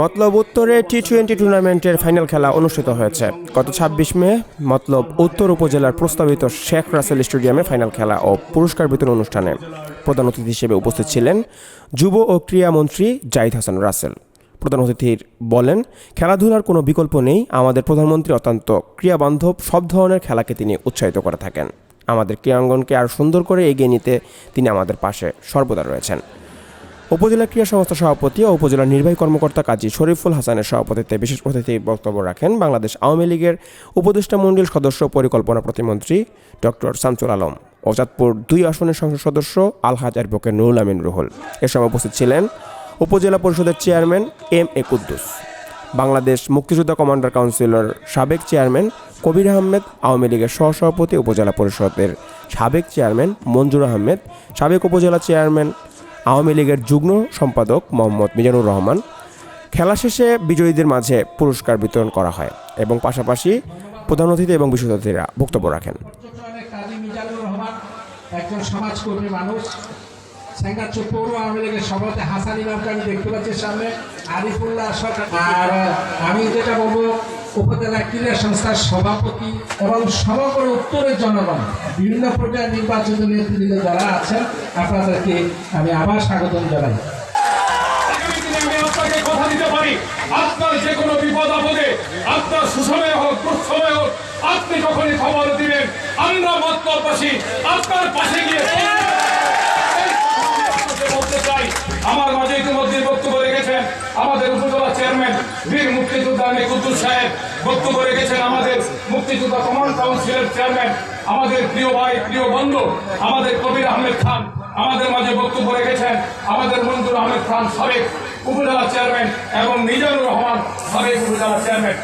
মতলব উত্তরে T twenty টুর্নামেন্টের final খেলা অনুষ্ঠিত হয়েছে। গত ছাব্বিশ মে মতলব উত্তর উপজেলার প্রস্তাবিত শেখ রাসেল স্টেডিয়ামে ফাইনাল খেলা ও পুরস্কার বিতরণ অনুষ্ঠানে প্রধান অতিথি হিসেবে উপস্থিত ছিলেন যুব ও ক্রীড়া মন্ত্রী জাহিদ হাসান রাসেল। প্রধান অতিথির বলেন, খেলাধুলার কোনো বিকল্প নেই। আমাদের প্রধানমন্ত্রী অত্যন্ত ক্রিয়াবান্ধব সব ধরনের খেলাকে তিনি উৎসাহিত করে থাকেন। আমাদের ক্রীড়াঙ্গনকে আরও সুন্দর করে এগিয়ে নিতে তিনি আমাদের পাশে সর্বদা রয়েছেন। উপজেলা ক্রীড়া সংস্থা সভাপতি ও উপজেলা নির্বাহী কর্মকর্তা কাজী শরীফুল হাসানের সভাপতিত্বে বিশেষ অতিথি বক্তব্য রাখেন বাংলাদেশ আওয়ামী লীগের উপদেষ্টা মণ্ডল সদস্য পরিকল্পনা প্রতিমন্ত্রী ডক্টর শামসুল আলম ও দুই আসনের সংসদ সদস্য আলহাজ অ্যাডভোকেট নুরুল আমিন রুহুল। এ সময় উপস্থিত ছিলেন উপজেলা পরিষদের chairman M A Kuddus, Bangladesh মুক্তিযোদ্ধা কমান্ডার কাউন্সিলর সাবেক চেয়ারম্যান কবির আহমেদ, আওয়ামী লীগের সহসভাপতি উপজেলা পরিষদের সাবেক চেয়ারম্যান মঞ্জুর আহমেদ, সাবেক উপজেলা চেয়ারম্যান আওয়ামী লীগের যুগ্ম সম্পাদক মোহাম্মদ মিজানুর রহমান, খেলা শেষে বিজয়ীদের মাঝে পুরস্কার বিতরণ করা হয় এবং পাশাপাশি প্রধান অতিথি এবং বিশেষ অতিথিরা বক্তব্য রাখেন। একজন সমাজকর্মী মানুষ পৌর আওয়ামী লীগের হাসান ইমামকে আমি দেখতে পাচ্ছি সামনে, আরিফুল্লাহ আর আমি যেটা বলব উপজেলা ক্রীড়া সংস্থার সভাপতি এবং সমগ্র উত্তরের জনগণ, বিভিন্ন পর্যায়ে নির্বাচিত নেতৃবৃন্দ যারা আছেন, আপনাদেরকে আমি আবার স্বাগতম জানাই। আপনার যে কোনো বিপদ আপনার সুসময়ে হোক, দুঃসময়ে হোক, আপনি যখনই খবর দিবেন, আমরা মতলবাসী আপনার পাশে গিয়ে আমাদের উপজেলা চেয়ারম্যান বীর মুক্তিযোদ্ধা কুদ্দুস সাহেব বক্তব্য রেখেছেন আমাদের মুক্তিযোদ্ধা কমান্ড কাউন্সিলের চেয়ারম্যান, আমাদের প্রিয় ভাই, প্রিয় বন্ধু, আমাদের কবির আহমেদ খান আমাদের মাঝে বক্তব্য রেখেছেন। আমাদের মঞ্জুর আহমেদ খান সাবেক উপজেলা চেয়ারম্যান এবং মিজানুর রহমান সাবেক উপজেলা চেয়ারম্যান।